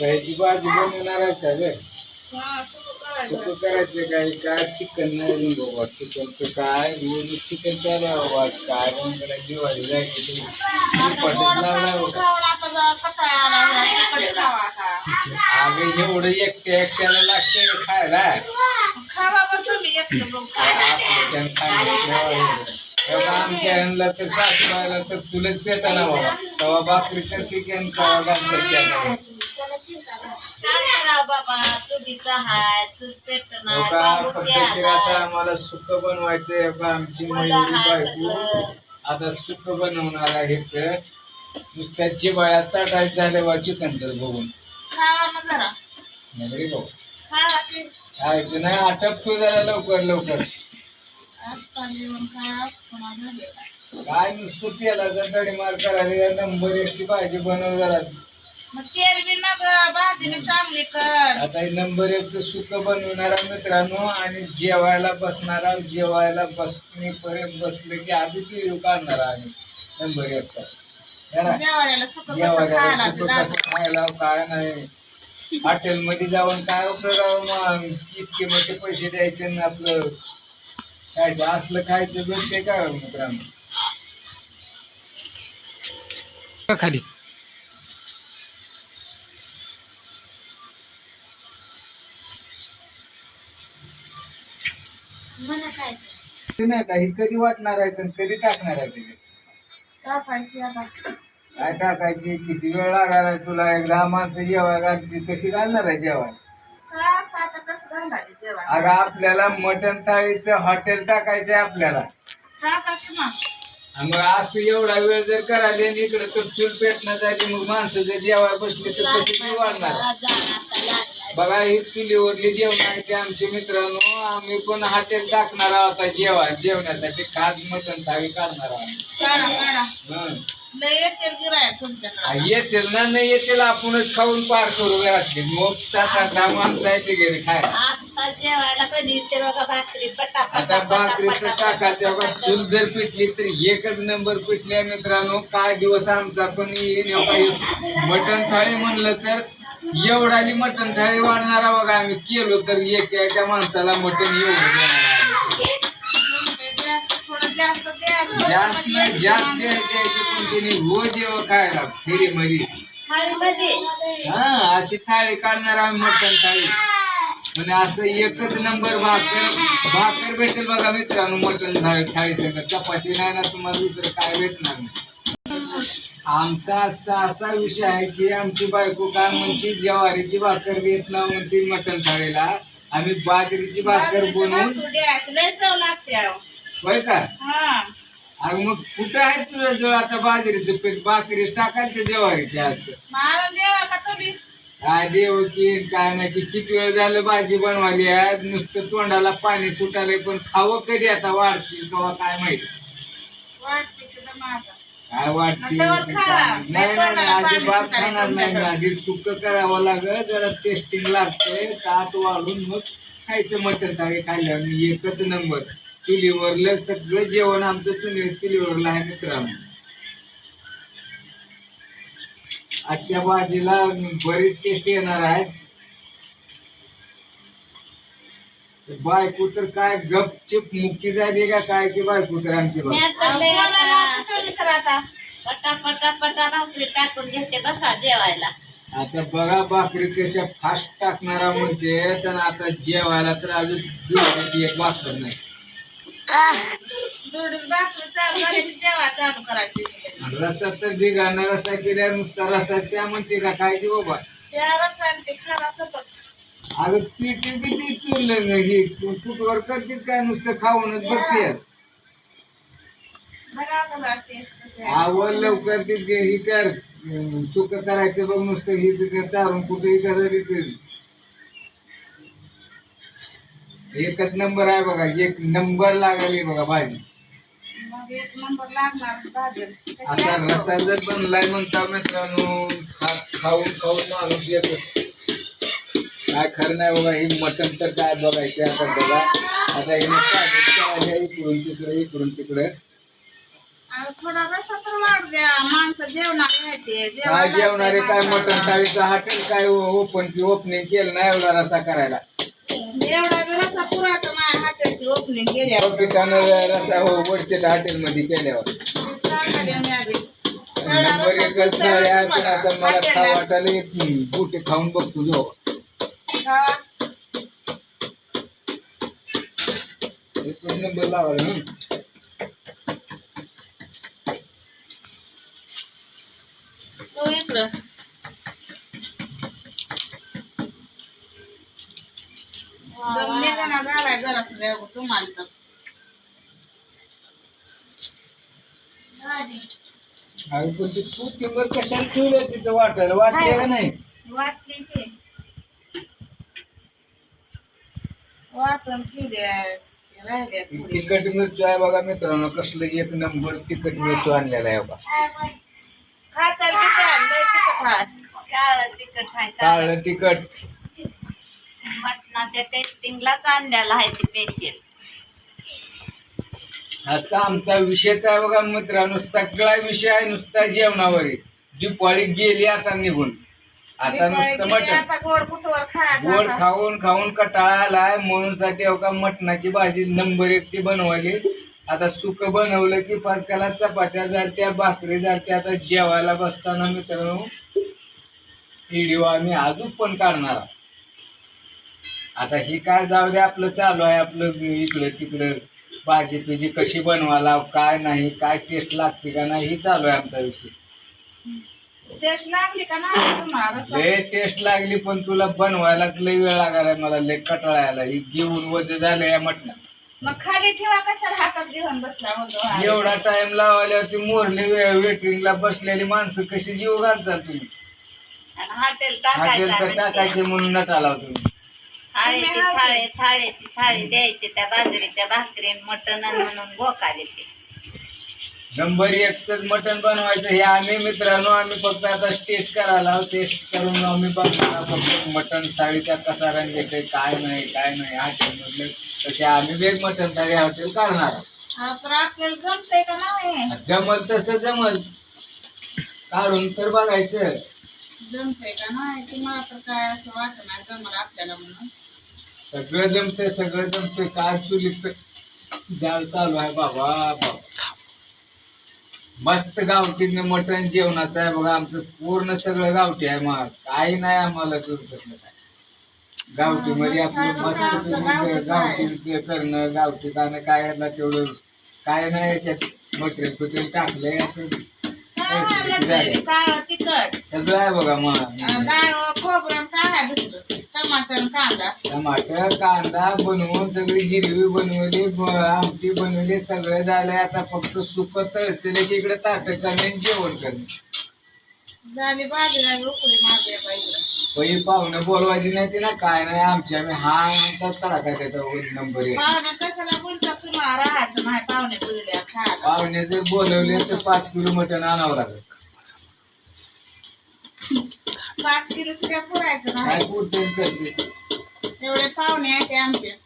ह्याची भाजी बनवणार आहे का ग करायचं. तू करायचं काय? काय चिकन नाही बाबा चिकनचं काय? रोज चिकन चालू आहे बाबा काय म्हणलं दिवाळी जायची पटत लावला बाबा. अगं एवढं एकट्या एकट्याला लागते खायला. आमच्या ह्यांना तर सासूबाईला तर तुलाच पेताना बाबा तेव्हा बापरी करते की आणि तेव्हा काय करावं बाबा चुलीचा हाय चूल पेटणार हो आता. आम्हाला सुक बनवायचंय बघा आमची मयुरी बायको. आता सुक बनवणार आहेच नुसत्या जिवाळ्यात चाटायचं झालं बा चिकन तर बघून खावा जरा. नाही रे भाऊ. खावा की खायचं नाही आटपतो जरा लवकर लवकर. काय नुसतं तेलाचा गडीमार करायला नंबर एकची भाजी बनव जरा. मग तेल बी नग भाजी बी चांगली कर. आता हे नंबर एकचं सुक बनवणारा मित्रांनो आणि जेवायला बसणारा जेवायला बसणेपर्यंत बसले की आधी व्हिडिओ काढणार आम्ही. नंबर है? जेवायला कसं खायला कसं खायला काय नाही. हॉटेलमध्ये जाऊन काय उपयोग मग? इतके मोठे पैसे द्यायचे ना आपलं? खायचं असलं खायचं भेटते का मित्रांनो? खाली. म्हणा काय ते नाही का ही कधी वाटणार आहे आणि कधी टाकणार आहे ते? टाकायची आता. काय टाकायची? किती वेळ लागणार आहे तुला? एक दहा माणसं जेवाय घालती कशी घालणार आहे जेवण? काय असं आता कसं घालायचं जेवण? अगं आपल्याला मटण थाळीचं हॉटेल आपल्याला. टाकायची मग आणि मग असं एवढा वेळ जर करायला आणि इकडे तर चूल पेटणं झाली मग माणसं जर जेवाय बसली तर कशी वाढणार? बघा ही चुलीवरली जेवण आहे ते आमचे मित्रांनो. आम्ही पण हॉटेल टाकणार आहोत जेवा जेवण्यासाठी. खास मटण थाळी काढणार आहोत. काढा काढा. लय येतील तुमच्याकडे? ना? नाही येतील आपणच खाऊन पार करू घरातली. मग दहा माणसं आहे ते घरी खायला. आता जेवायला कधी येते बघा भाकरी पटा आता भाकरीचं टाकायचं बघा चूल जर पिटली तर एकच नंबर पिटल्या मित्रांनो. काय दिवस आमचा पण येईल. मटण थाळी म्हणलं तर एवढाली मटण थाळी वाढणारा बघा आम्ही. केलो तर एक एका माणसाला मटण एवढं देणार जास्त द्यायचं जास्त नाही जास्त द्यायचे पण तिने रोज येऊ खायला फेरीमध्ये. हा अशी थाळी काढणार आम्ही मटण थाळी. म्हणजे असं एकच नंबर भाकर भाकर भेटेल बघा मित्रांनो मटण थाळी थाळी सगळं चपाती नाही ना तुम्हाला दुसरं काय भेटणार नाही. आमचा आजचा असा विषय आहे की आमची बायको काय म्हणते ज्वारीची भाकर देत ना म्हणते मटण थाळीला आम्ही बाजरीची भाकर बनवून. होय का? हा. अगं मग कुठं आहे तुझ्या जवळ आता बाजरीचं पीठ? भाकरीच टाकायचं ज्वारीची आज? मला देवा का तुम्ही? काय देव की काय नाही की किती वेळ झालं भाजी बनवाली आज? नुसतं तोंडाला पाणी सुटाले पण खावं कधी आता वाढतील तेव्हा काय माहिती? काय वाटते. नाही नाही अजिबात खाणार नाही आधी सुक करावं लागत जरा टेस्टिंग लागतंय ताट वाढून मग खायचं मटण थाळी खाल्ल्यावर एकच नंबर. चुलीवरलं सगळं जेवण आमचं चुली चुलीवरलं आहे मित्रांनो. आजच्या भाजीला बरीच टेस्ट येणार आहे बायको तर काय गपचिप मुक्ती झाली का? काय की बायको तर आमची बाई बोलायला तुम्ही तर आता पटा पटा पटा भाकरी टाकून घेते बसा जेवायला. आता बघा भाकरी कशा फास्ट टाकणारा म्हणते तर आता जेवायला तर अजून दुधाची एक भाकर नाही. दुडून भाकरी चालू झाली की जेवा चालू करायची. आणि तर बिघाना रस्सा केल्यावर नुसता रस्सा त्या म्हणते का? काय की बाबा. त्या रसाने ते अगं पीठ किती चुरलं ही. कुठवर करते काय नुसतं खाऊनच बघते. आवड लवकर ते ही कर. सुक करायचं बघ नुसतं हीच कर चारून कुठेही करायचं एकच नंबर आहे बघा एक नंबर लागली बघा भाजी. असा चव? जर बनलाय म्हणता मित्रांनो खाऊन खाऊन माणूस येतो. काय खरं नाही बघा ही मटण तर काय बघायचं आता बघा. आता हे इकडून तिकडे इकडून तिकडे. थोडा रसा तर वाढ द्या. माणसं जेवणार ते काय जेवणारे काय मटण. थाळीचं हॉटेल काय ओपन की ओपनिंग केलं नाही एवढा रसा करायला? एवढा बी रसा पुराचा माझ्या हॉटेलची ओपनिंग केली आहे. पपितानं रसा हो वरते हॉटेल मध्ये केल्यावर नंबर रस्सा आता मला. खाऊ वाटायला बुटे खाऊन बघतो जो. हा. एकच नंबर लावायला इकडं. झालाय तुम्हाला तर. अरे पण ते कोथिंबर कशाला ठेवलं तिथं वाटायला वाटलं का नाही वाटली ते वाटून ठेवले राहिले थोडी. तिखट मिरची आहे बघा मित्रांनो कसलं एक नंबर तिखट मिरची आणलेला आहे बघा. काळ काळं तिखट. मटणाच्या टेस्टिंगलाच आणलेला आहे ते पेशल आता आमचा विषयच आहे बघा मित्रांनो सगळा विषय आहे नुसता जेवणावर. आहे. दिपाळी गेली आता निघून. आता नुसतं मटण गोड कुठवर. खाऊन खाऊन कटाळा आलाय म्हणून साठी हो का मटणाची भाजी नंबर एक ची बनवली आता सुक बनवलं की पाच काला चपात्या जात्या भाकरी जात्या आता जेवायला बसताना मित्रांनो व्हिडिओ आम्ही अजून पण काढणार आहोत. आता ही काय जाऊ दे आपलं चालू आहे आपलं इकडं तिकडं भाजी पिजी कशी बनवायला काय नाही काय टेस्ट लागते का नाही ही चालू आहे आमचा विषय टेस्ट लागली का नाही तुम्हाला? रस्सा? लय टेस्ट लागली पण तुला बनवायलाच लय वेळ लागायला मला लय कटाळा आला ही घेऊन वज झालं या मटणात. मग खाली ठेवा कशाला हातात घेऊन बसला होतो एवढा टाइम लावल्यावरती मोरले वेटिंगला बसलेली माणसं कशी जीव घालचाल तुम्ही? आणि हॉटेल हॉटेल तर टाकायचं टाकायचे म्हणून नका लाव तुम्ही. थाळीची थाळी थाळीची थाळी द्यायची त्या बाजरीच्या भाकरी मटण म्हणून गोकाले ते नंबर एकच मटण बनवायचं. हे आम्ही मित्रांनो आम्ही फक्त आता टेस्ट करायला टेस्ट करून आम्ही बघणार फक्त मटण साडीचा कसा रंग येते काय नाही काय नाही हॉटेल मधले तसे आम्ही वेग मटण थाळी हॉटेल काढणार. जमल तसं जमल. काढून तर बघायचं. जमतंय का नाही? तुम्हाला तर काय असं नाही जमलं आपल्याला म्हणून. सगळं जमतंय सगळं जमतंय. काय चुलीत जाळ चालू आहे बाबा बाबा. मस्त गावठी मटण जेवणाचं आहे बघा आमचं पूर्ण सगळं गावठी आहे मग काही नाही आम्हाला दुर्घटना काय गावठी मध्ये आपलं मस्त गावठी करणं गावठी खाणं काय याला तेवढं काय नाही याच्यात. मटेरियल फिटेरियल टाकलंय सगळं आहे बघा मग डाळ खोबरं काय आहे दुसरं? टमाटर आणि कांदा टमाटर कांदा बनवून सगळी गिरवी बनवली ब- आमटी बनवली सगळं झालंय. आता फक्त सुक तळसेले की इकडे ताट करणे आणि जेवण करणे. झाली बाजूला उकळी मारली पाहिजे पै पाहुणे बोलवायची नाही ती ना काय नाही आमच्या आम्ही हा आमचा तडाखा त्याचा नंबर एक. पाहुणे कशाला बोलतात तुम्हाला राहायचं नाही पाहुणे बोलल्या खायला पाहुणे जर बोलवले तर पाच किलो मटण आणावं लागेल. पाच किलो सुद्धा पुरायचं काय करते एवढे पाहुणे आहेत ते आमचे?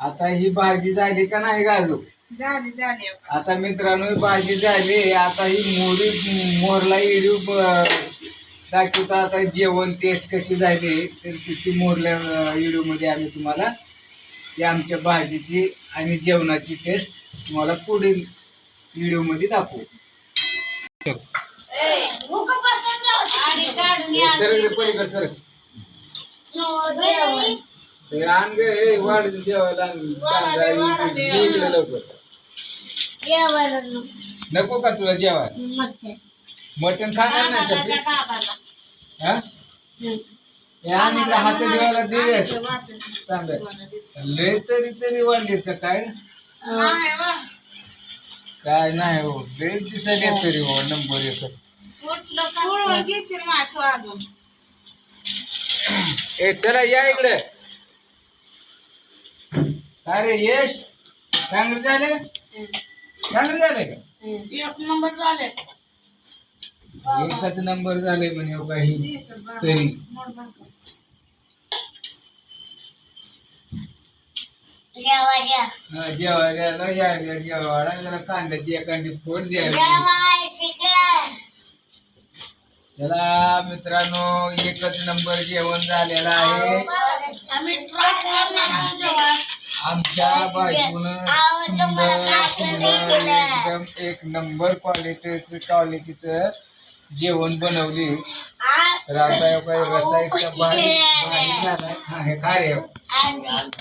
आता ही भाजी झाली का नाही अजून? झाली झाली आता मित्रांनो ही भाजी झाली. आता ही मोरी मोरला इडू दाखवता. आता जेवण टेस्ट कशी झाली तर ती मोरल्या इडू मध्ये आम्ही तुम्हाला ती आमच्या भाजीची आणि जेवणाची टेस्ट तुम्हाला पुढील व्हिडिओमध्ये दाखवू रे पलीकडे ते आण गे हे वाढ जेवायला आण. कांदा, इकडे ये इकडे लवकर. नको. का तुला जेवाय मटण. खाणार नाही का तू? हा? हे हात देवाला दे वाटत तांब्या लय तरी तरी वाढलीस का काय. काय नाही हो लय दिसायला तरी हो नंबर एकच थोडं घेशील माझं अजून. ए चला या इकडे. अरे यश चांगलं झालं? चांगलं झालंय का? एक नंबर झाले. एकच नंबर झाले म्हणे हो काही तरी. जेवायला यायला जेवायला जरा कांद्याची एखादी फोड द्यावी चला मित्रांनो एकच नंबर जेवण झालेलं आहे. आमच्या बायकोनं सुंदर एकदम एक नंबर क्वालिटीचं क्वालिटीचं जेवण बनवली तर आता हे काय रसायचं भारी भारी झालंय हा, हे काय रे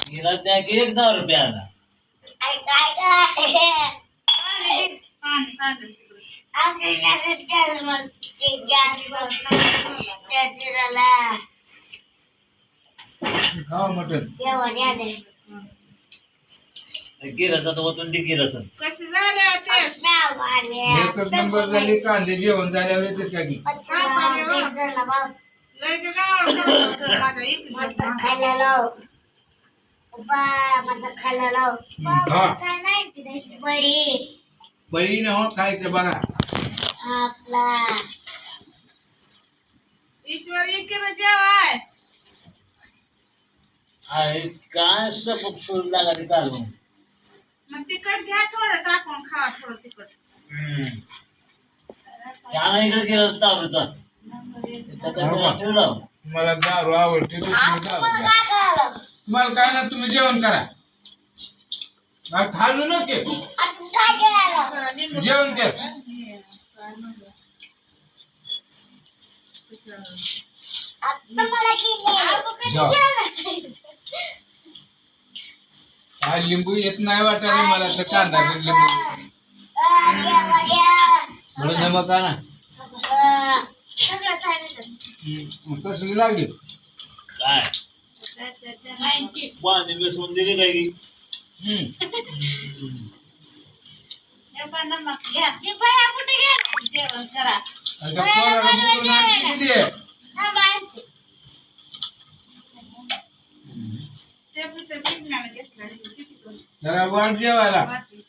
हिला द्या की एक दहा रुपयाला खावा मटन गिरसत होतून ती गिरसत कशी झाले ते एकच नंबर झाली कांदे जेवण झाल्यावर येते का की लय ते गावाला करत होतं माझ्या इकडच्या हा. पळी न हो खायचं बघा. ईश्वर इकडे जेवाय? आहे काय सपक सोड लागायची काढून मग तिखट घ्या थोडं टाकून खावा थोडं तिखट त्यानं इकडे गेलं तारूचा तिथं कसं ठेवला मला दारू आवडते तर तुम्ही दारू प्या. तुम्हाला काय ना तुम्ही जेवण करा. आज खाल्लं नके जेवण कर. काय लिंबू येत नाही वाटायला मला तर कांदा बी लिंबू. थोडं नमक आणा. हम्म, कसली लागली? काय? पाणी बेसून दिली काय की हम्म. आता पोराला किती आहे? जरा वाट जेवायला. वाटी.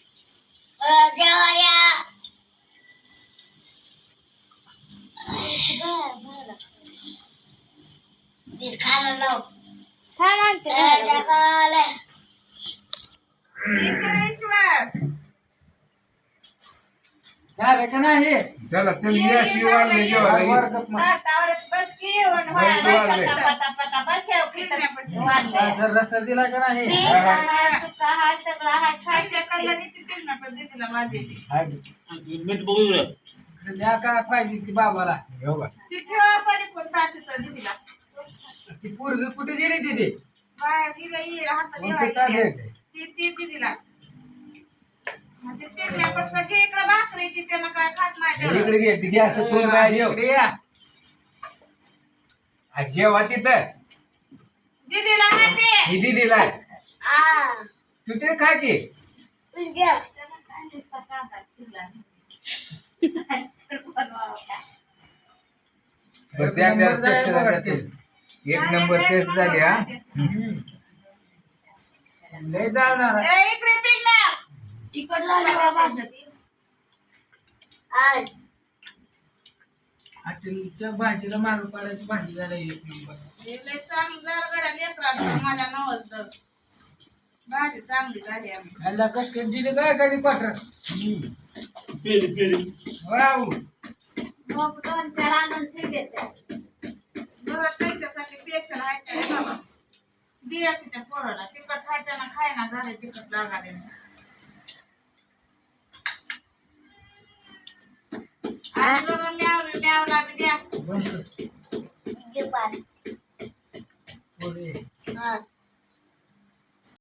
चला चल. मीठ बघू इकडं. काय पाहिजे ती बाबाला? हो. ती पोरगी कुठे गेली तिथे? घे इकडं भाकरी ती त्यानं काय खात नाही तेवढं. इकडे घे ती गॅस फुल काय जेव इकडे या हा, जेवा तिथं दीदीला. ही आहे. तू ते खा की? बरं, त्या- त्या- त्या- त्या- एक नंबर टेस्ट झाली हा लय जाणार ए, इकडे पिल्ला. इकडला. हॉटेलच्या भाजीला मारून पाडायची भाजी झाली एक नंबर. माझ्या नवस. भाजी चांगली झाली ह्याला कटकट दिली काय कधी क्वार्टर पेरी पेरी वाव. मग दोन चार आणून त्या. बरं त्यांच्यासाठी स्पेशल आहे का रे बाबा. दिया तिच्या पोराला. तिखट खायच्यानं खायना झाले तिखट लागाले आज बघा म्यावली